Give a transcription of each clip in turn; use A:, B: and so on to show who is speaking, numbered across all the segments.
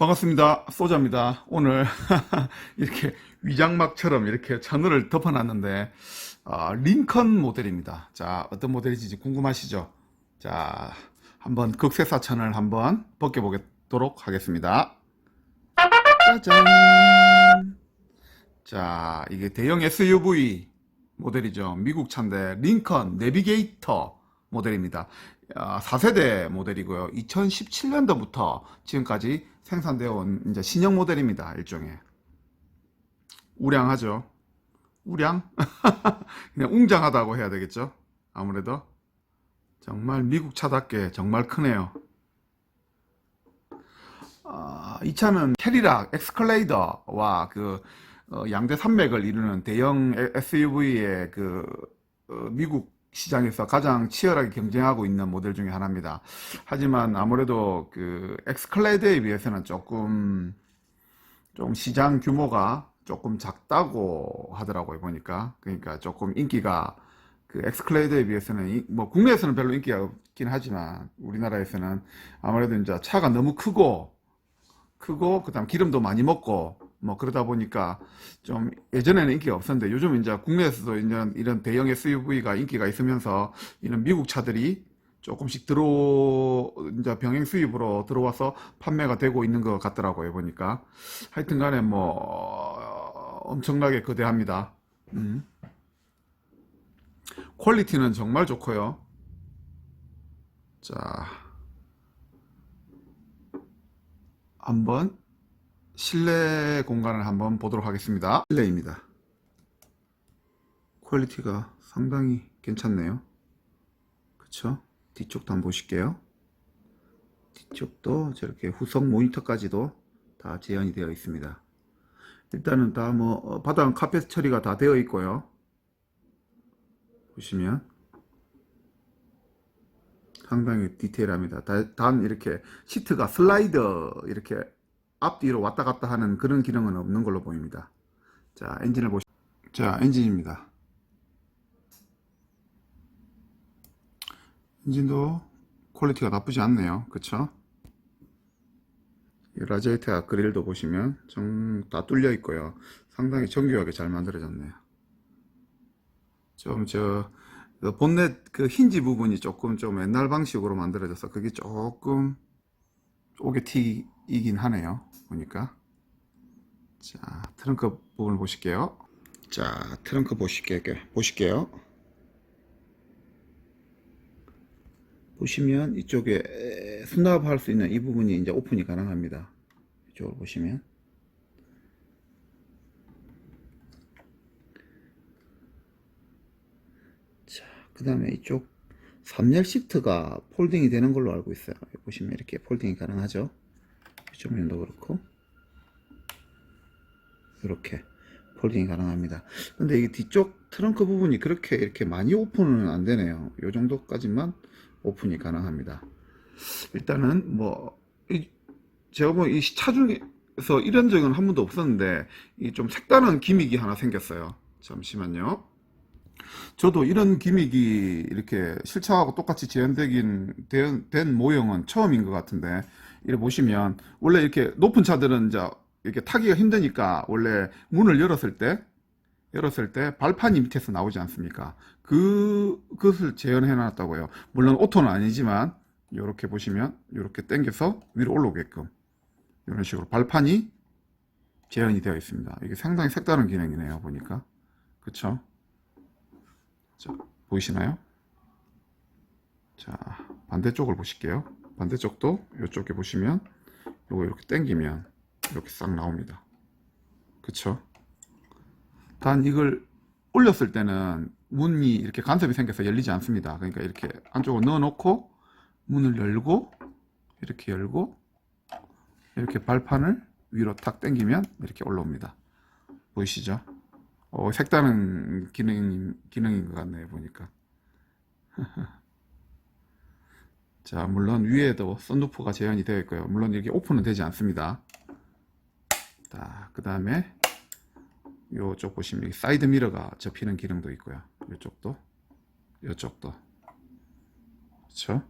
A: 반갑습니다. 소자입니다. 오늘 이렇게 위장막처럼 이렇게 천을 덮어놨는데 아, 링컨 모델입니다. 자, 어떤 모델인지 궁금하시죠? 자, 한번 극세사 천을 한번 벗겨보도록 하겠습니다. 짜잔! 자, 이게 대형 SUV 모델이죠. 미국 차인데 링컨 내비게이터 모델입니다. 아, 4세대 모델이고요. 2017년도부터 지금까지 생산되어 온 이제 신형 모델입니다. 일종의 우량하죠. 우량? 그냥 웅장하다고 해야 되겠죠. 아무래도 정말 미국 차답게 정말 크네요. 아, 이 차는 캐리락 엑스컬레이더와 그 어, 양대 산맥을 이루는 대형 SUV의 그 어, 미국 시장에서 가장 치열하게 경쟁하고 있는 모델 중에 하나입니다. 하지만 아무래도 그 엑스컬레이드에 비해서는 조금 좀 시장 규모가 조금 작다고 하더라고요 보니까 그러니까 조금 인기가 그 엑스클레이드에 비해서는 이- 뭐 국내에서는 별로 인기가 없긴 하지만 우리나라에서는 아무래도 이제 차가 너무 크고 크고 그다음 기름도 많이 먹고 뭐 그러다 보니까 좀 예전에는 인기가 없었는데 요즘 이제 국내에서도 이런 이런 대형 SUV가 인기가 있으면서 이런 미국 차들이 조금씩 들어 이제 병행 수입으로 들어와서 판매가 되고 있는 것 같더라고요 보니까 하여튼 간에 뭐 어, 엄청나게 거대합니다. 음. 퀄리티는 정말 좋고요. 자, 한번 실내 공간을 한번 보도록 하겠습니다. 실내입니다. 퀄리티가 상당히 괜찮네요. 그쵸? 뒤쪽도 한번 보실게요. 뒤쪽도 저렇게 후석 모니터까지도 다 재현이 되어 있습니다. 일단은 다 뭐 바닥 카펫 처리가 다 되어 있고요. 보시면 상당히 디테일합니다. 다- 단 이렇게 시트가 슬라이더 이렇게 앞뒤로 왔다 갔다 하는 그런 기능은 없는 걸로 보입니다. 자, 엔진을 보시. 자, 엔진입니다. 엔진도 퀄리티가 나쁘지 않네요. 그쵸? 이 라디에이터 그릴도 보시면 좀다 뚫려 있고요. 상당히 정교하게 잘 만들어졌네요. 좀 저 본넷 그 힌지 부분이 조금 좀 옛날 방식으로 만들어져서 그게 조금 오게티이긴 하네요. 보니까 자 트렁크 부분을 보실게요. 자 트렁크 보실게요. 보실게요. 보시면 이쪽에 수납할 수 있는 이 부분이 이제 오픈이 가능합니다. 이쪽을 보시면 자, 그 다음에 이쪽 3열 시트가 폴딩이 되는 걸로 알고 있어요. 보시면 이렇게 폴딩이 가능하죠. 이쪽 면도 그렇고 이렇게 폴딩이 가능합니다. 근데 이게 뒤쪽 트렁크 부분이 그렇게 이렇게 많이 오픈은 안 되네요. 이 정도까지만 오픈이 가능합니다. 일단은 뭐 이, 제가 뭐이차 중에서 이런 적은 한 번도 없었는데 이 좀 색다른 기믹이 하나 생겼어요. 잠시만요. 저도 이런 기믹이 이렇게 실차하고 똑같이 재현되긴 된, 된 모형은 처음인 것 같은데 이렇게 보시면 원래 이렇게 높은 차들은 이제 이렇게 타기가 힘드니까 원래 문을 열었을 때 열었을 때 발판이 밑에서 나오지 않습니까? 그 그것을 재현해 놨다고요. 물론 오토는 아니지만 이렇게 보시면 이렇게 당겨서 위로 올라오게끔 이런 식으로 발판이 재현이 되어 있습니다. 이게 상당히 색다른 기능이네요. 보니까 그쵸? 자, 보이시나요? 자, 반대쪽을 보실게요. 반대쪽도 이쪽에 보시면 요거 이렇게 당기면 이렇게 싹 나옵니다. 그쵸? 단 이걸 올렸을 때는 문이 이렇게 간섭이 생겨서 열리지 않습니다. 그러니까 이렇게 안쪽으로 넣어 놓고 문을 열고 이렇게 열고 이렇게 발판을 위로 탁 당기면 이렇게 올라옵니다. 보이시죠? 어, 색다른 기능, 기능인 것 같네요, 보니까. 자, 물론 위에도 썬루프가 재현이 되어 있고요. 물론 이렇게 오픈은 되지 않습니다. 자, 그 다음에 요쪽 보시면 사이드 미러가 접히는 기능도 있고요. 이쪽도, 이쪽도. 그렇죠?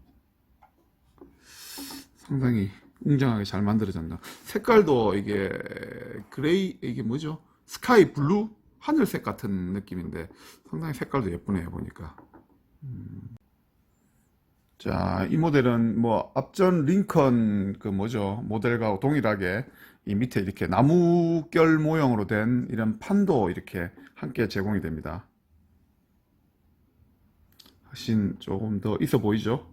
A: 상당히 웅장하게 잘 만들어졌나. 색깔도 이게 그레이 이게 뭐죠? 스카이 블루 하늘색 같은 느낌인데 상당히 색깔도 예쁘네요 보니까. 음. 자, 이 모델은 뭐 앞전 링컨 그 뭐죠? 모델과 동일하게 이 밑에 이렇게 나무결 모형으로 된 이런 판도 이렇게 함께 제공이 됩니다. 훨씬 조금 더 있어 보이죠?